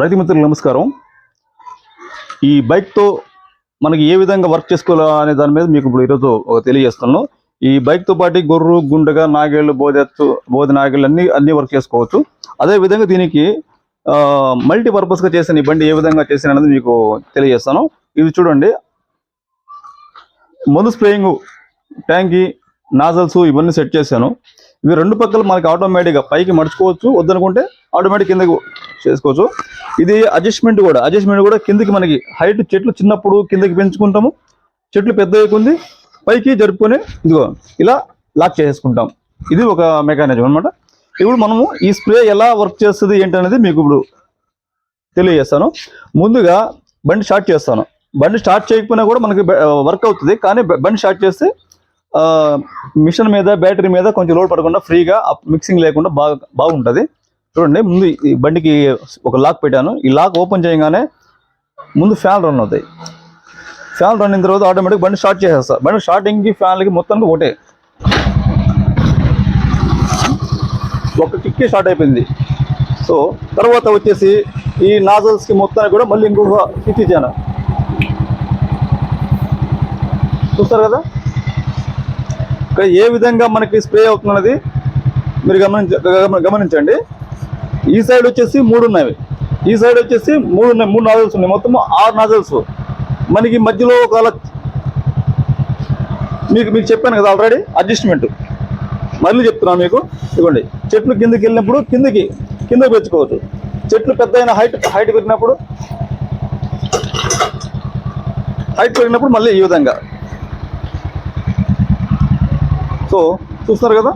రైతు మిత్రులు నమస్కారం. ఈ బైక్తో మనకి ఏ విధంగా వర్క్ చేసుకోవాలా అనే దాని మీద మీకు ఇప్పుడు ఈరోజు ఒక తెలియజేస్తున్నాను. ఈ బైక్తో పాటు గొర్రు గుండెగా నాగేళ్ళు బోధెత్తు బోధి నాగేళ్ళు అన్ని అన్ని వర్క్ చేసుకోవచ్చు. అదే విధంగా దీనికి మల్టీపర్పస్గా చేసిన ఈ బండి ఏ విధంగా చేసిన అనేది మీకు తెలియజేస్తాను. ఇది చూడండి. మందు స్ప్రేయింగ్ ట్యాంకి నాజల్స్ ఇవన్నీ సెట్ చేశాను. ఇవి రెండు పక్కల మనకి ఆటోమేటిక్గా పైకి మడుచుకోవచ్చు. వద్దనుకుంటే ఆటోమేటిక్ కిందకు చేసుకోవచ్చు. ఇది అడ్జస్ట్మెంట్ కూడా అడ్జస్ట్మెంట్ కూడా కిందకి మనకి హైట్ చెట్లు చిన్నప్పుడు కిందకి పెంచుకుంటాము. చెట్లు పెద్ద కొంది పైకి జరుపుకొని ఇదిగో ఇలా లాక్ చేసుకుంటాం ఇది ఒక మెకానిజం అన్నమాట. ఇప్పుడు మనము ఈ స్ప్రే ఎలా వర్క్ చేస్తుంది ఏంటనేది మీకు ఇప్పుడు తెలియజేస్తాను. ముందుగా బండి స్టార్ట్ చేస్తాను. బండి స్టార్ట్ చేయకపోయినా కూడా మనకి వర్క్ అవుతుంది. కానీ బండి స్టార్ట్ చేస్తే మిషన్ మీద బ్యాటరీ మీద కొంచెం లోడ్ పడకుండా ఫ్రీగా మిక్సింగ్ లేకుండా బాగా బాగుంటుంది. చూడండి ముందు ఈ బండికి ఒక లాక్ పెట్టాను. ఈ లాక్ ఓపెన్ చేయగానే ముందు ఫ్యాన్ రన్ అవుతాయి. ఫ్యాన్ రన్ అయిన తర్వాత ఆటోమేటిక్ బండి స్టార్ట్ చేసేస్తా. బండి స్టార్టింగ్కి ఫ్యాన్లకి మొత్తానికి ఒకటే. ఒక కిక్కే స్టార్ట్ అయిపోయింది. సో తర్వాత వచ్చేసి ఈ నాజల్స్కి మొత్తానికి కూడా మళ్ళీ ఇంకొక కిక్ ఇచ్చాను. చూస్తారు కదా? ఇక్కడ ఏ విధంగా మనకి స్ప్రే అవుతున్నది? మీరు గమనించ గమనించండి. ఈ సైడ్ వచ్చేసి మూడు ఉన్నాయి. ఈ సైడ్ వచ్చేసి మూడు ఉన్నాయి. మూడు నాజల్స్ ఉన్నాయి. మొత్తం ఆరు నాజల్స్. మనకి మధ్యలో ఒక మీకు మీకు చెప్పాను కదా ఆల్రెడీ అడ్జస్ట్మెంట్ మళ్ళీ చెప్తున్నాను మీకు. ఇవ్వండి చెట్లు కిందకి వెళ్ళినప్పుడు కిందకి కిందకి పెంచుకోవచ్చు. చెట్లు పెద్ద అయిన హైట్ హైట్ పెరిగినప్పుడు హైట్ పెరిగినప్పుడు మళ్ళీ ఈ విధంగా. సో చూస్తున్నారు కదా?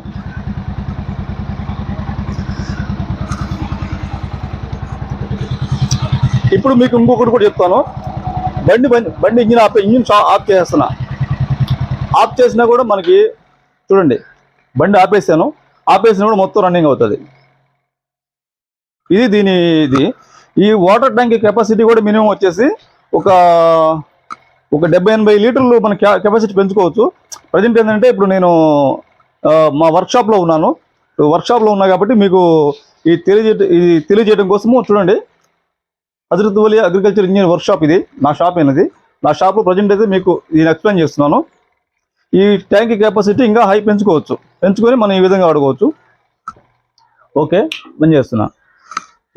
ఇప్పుడు మీకు ఇంకొకటి కూడా చెప్తాను. బండి బండి బండి ఇంజిన్ ఆపే ఇంజిన్ ఆఫ్ చేస్తున్నా ఆఫ్ చేసినా కూడా మనకి చూడండి బండి ఆపేసాను. ఆపేసినా కూడా మొత్తం రన్నింగ్ అవుతుంది. ఇది దీని ఇది. ఈ వాటర్ ట్యాంక్ కెపాసిటీ కూడా మినిమం వచ్చేసి ఒక ఒక డెబ్బై ఎనభై లీటర్లు మన కెపాసిటీ పెంచుకోవచ్చు. ప్రజెంట్ ఏంటంటే ఇప్పుడు నేను మా వర్క్షాప్లో ఉన్నాను. వర్క్షాప్లో ఉన్నా కాబట్టి మీకు ఈ తెలియజే ఇది తెలియజేయడం కోసము చూడండి. Hazrat Wali agriculture engineer workshop ఇది. నా షాప్ అయినది. నా షాప్లో ప్రజెంట్ అయితే మీకు నేను ఎక్స్ప్లెయిన్ చేస్తున్నాను. ఈ ట్యాంక్ కెపాసిటీ ఇంకా హై పెంచుకోవచ్చు. పెంచుకొని మనం ఈ విధంగా వాడుకోవచ్చు. ఓకే పని చేస్తున్నా.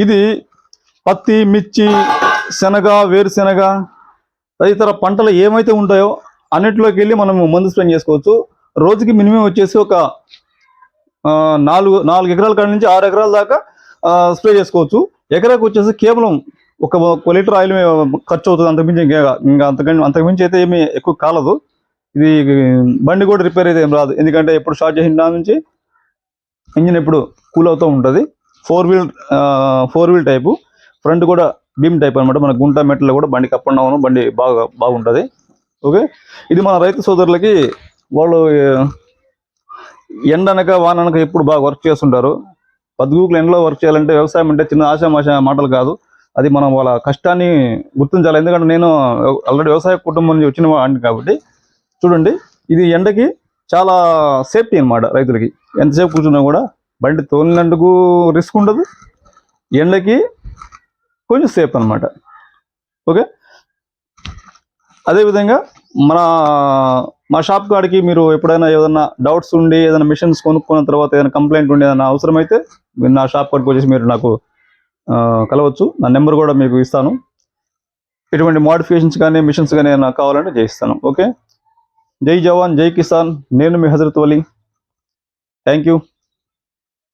ఇది పత్తి మిర్చి శనగ వేరుశెనగ తదితర పంటలు ఏమైతే ఉంటాయో అన్నిటిలోకి వెళ్ళి మనం మందు స్ప్రే చేసుకోవచ్చు. రోజుకి మినిమం వచ్చేసి ఒక నాలుగు నాలుగు ఎకరాల కాడ నుంచి ఆరు ఎకరాల దాకా స్ప్రే చేసుకోవచ్చు. ఎకరాకు వచ్చేసి కేవలం ఒక ఒక లీటర్ ఆయిల్ ఖర్చు అవుతుంది అంతకుమించి ఇంకా ఇంకా అంతకంటే అంతకుమించి అయితే ఏమీ ఎక్కువ కాలదు. ఇది బండి కూడా రిపేర్ అయితే ఏం రాదు. ఎందుకంటే ఎప్పుడు స్టార్ట్ చేసిన దాని నుంచి ఇంజిన్ ఎప్పుడు కూల్ అవుతూ ఉంటుంది. Four wheel four wheel type front కూడా బీమ్ టైప్ అనమాట మన గుంట మెట్లో కూడా బండి అప్ బండి బాగా బాగుంటుంది. ఓకే ఇది మన రైతు సోదరులకి వాళ్ళు ఆ, ఎండనక వాననక ఎప్పుడు బాగా వర్క్ చేస్తుంటారు. పద్దుగుకులు ఎండలో వర్క్ చేయాలంటే వ్యవసాయం అంటే చిన్న ఆశామాష మాటలు కాదు. అది మనం వాళ్ళ కష్టాన్ని గుర్తించాలి. ఎందుకంటే నేను ఆల్రెడీ వ్యవసాయ కుటుంబం నుంచి వచ్చిన వాడిని కాబట్టి చూడండి ఇది ఎండకి చాలా సేఫ్టీ అనమాట రైతులకి. ఎంతసేపు కూర్చున్నా కూడా బండి తోలినందుకు రిస్క్ ఉండదు. ఎండకి కొంచెం సేఫ్ అనమాట ఓకే? అదేవిధంగా మన మా షాప్ కాడికి మీరు ఎప్పుడైనా ఏదైనా డౌట్స్ ఉండి ఏదైనా మిషన్స్ కొనుక్కున్న తర్వాత ఏదైనా కంప్లైంట్ ఉండి ఏదైనా అవసరమైతే మీరు నా షాప్ కాడికి వచ్చేసి మీరు నాకు కలవచ్చు. నా నెంబర్ కూడా మీకు ఇస్తాను. ఇటువంటి మోడిఫికేషన్స్ కానీ మిషన్స్ కానీ ఏమైనా కావాలంటే చేయిస్తాను ఓకే? జై జవాన్ జై కిసాన్. నేను మీ హజరత్ వలి. Thank you